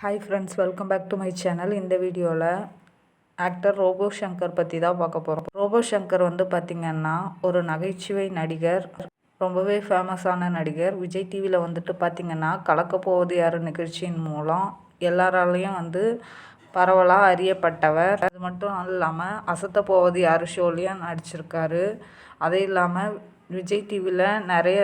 Hi friends welcome back to my channel இந்த வீடியோவில் actor robot Shankar பற்றி தான் பார்க்க போகிறோம் ரோபோ சங்கர் வந்து பார்த்திங்கன்னா ஒரு நகைச்சுவை நடிகர் ரொம்பவே ஃபேமஸான நடிகர். விஜய் டிவியில் வந்துட்டு பார்த்திங்கன்னா கலக்க போவது யார் நிகழ்ச்சியின் மூலம் எல்லாராலையும் வந்து பரவலாக அறியப்பட்டவர். அது மட்டும் இல்லாமல் அசத்த போவது யார் ஷோலையும் நடிச்சிருக்காரு. அதே இல்லாமல் விஜய் டிவியில் நிறைய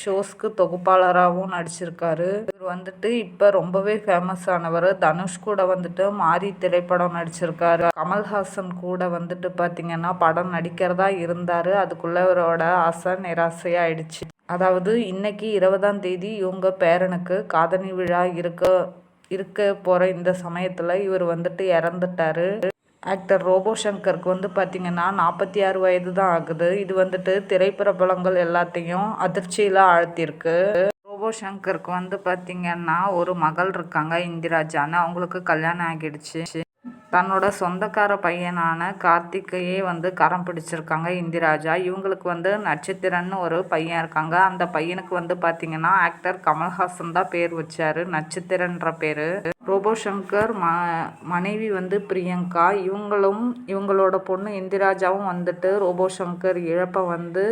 ஷோஸ்க்கு தொகுப்பாளராகவும் நடிச்சிருக்காரு. இவர் வந்துட்டு இப்போ ரொம்பவே ஃபேமஸ் ஆனவர். தனுஷ் கூட வந்துட்டு மாரி திரைப்படம் நடிச்சிருக்காரு. கமல்ஹாசன் கூட வந்துட்டு பார்த்தீங்கன்னா படம் நடிக்கிறதா இருந்தார். அதுக்குள்ளே இவரோட ஆசை நிராசையாயிடுச்சு. அதாவது இன்னைக்கு இருபதாம் தேதி இவங்க பேரனுக்கு காதணி விழா இருக்க இருக்க போகிற இந்த சமயத்தில் இவர் வந்துட்டு இறந்துட்டாரு. ஆக்டர் ரோபோ சங்கருக்கு வந்து பார்த்திங்கன்னா நாற்பத்தி ஆறு வயது தான் ஆகுது. இது வந்துட்டு திரைப்பிரபலங்கள் எல்லாத்தையும் அதிர்ச்சியில் ஆழ்த்தியிருக்கு. ரோபோ சங்கருக்கு வந்து பார்த்திங்கன்னா ஒரு மகள் இருக்காங்க இந்திராஜான்னு அவங்களுக்கு கல்யாணம் ஆகிடுச்சு. தன்னோட சொந்தக்கார பையனான கார்த்திகையே வந்து கரம் பிடிச்சிருக்காங்க இந்திராஜா. இவங்களுக்கு வந்து நட்சத்திரன்னு ஒரு பையன் இருக்காங்க. அந்த பையனுக்கு வந்து பார்த்திங்கன்னா ஆக்டர் கமல்ஹாசன் தான் பேர் வச்சார் நட்சத்திரன்ற பேர். ரோபோ சங்கர் ம மனைவி வந்து பிரியங்கா. இவங்களும் இவங்களோட பொண்ணு இந்திராஜாவும் வந்துட்டு ரோபோ சங்கர் இழப்பை வந்து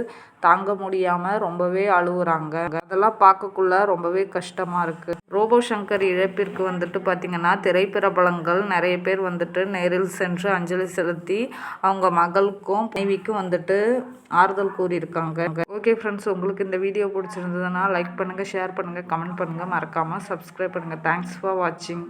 தாங்க முடியாமல் ரொம்பவே அழுகுறாங்க. அதெல்லாம் பார்க்கக்குள்ள ரொம்பவே கஷ்டமாக இருக்குது ரோபோ சங்கர் இழப்பிற்கு வந்துட்டு பார்த்திங்கன்னா திரைப்பிரபலங்கள் நிறைய பேர் வந்துட்டு நேரில் சென்று அஞ்சலி செலுத்தி அவங்க மகளுக்கும் மனைவிக்கும் வந்துட்டு ஆறுதல் கூறியிருக்காங்க. ஓகே ஃப்ரெண்ட்ஸ் உங்களுக்கு இந்த வீடியோ பிடிச்சிருந்ததுன்னா லைக் பண்ணுங்கள் ஷேர் பண்ணுங்கள் கமெண்ட் பண்ணுங்கள் மறக்காமல் சப்ஸ்கிரைப் பண்ணுங்கள் தேங்க்ஸ் ஃபார் வாட்சிங்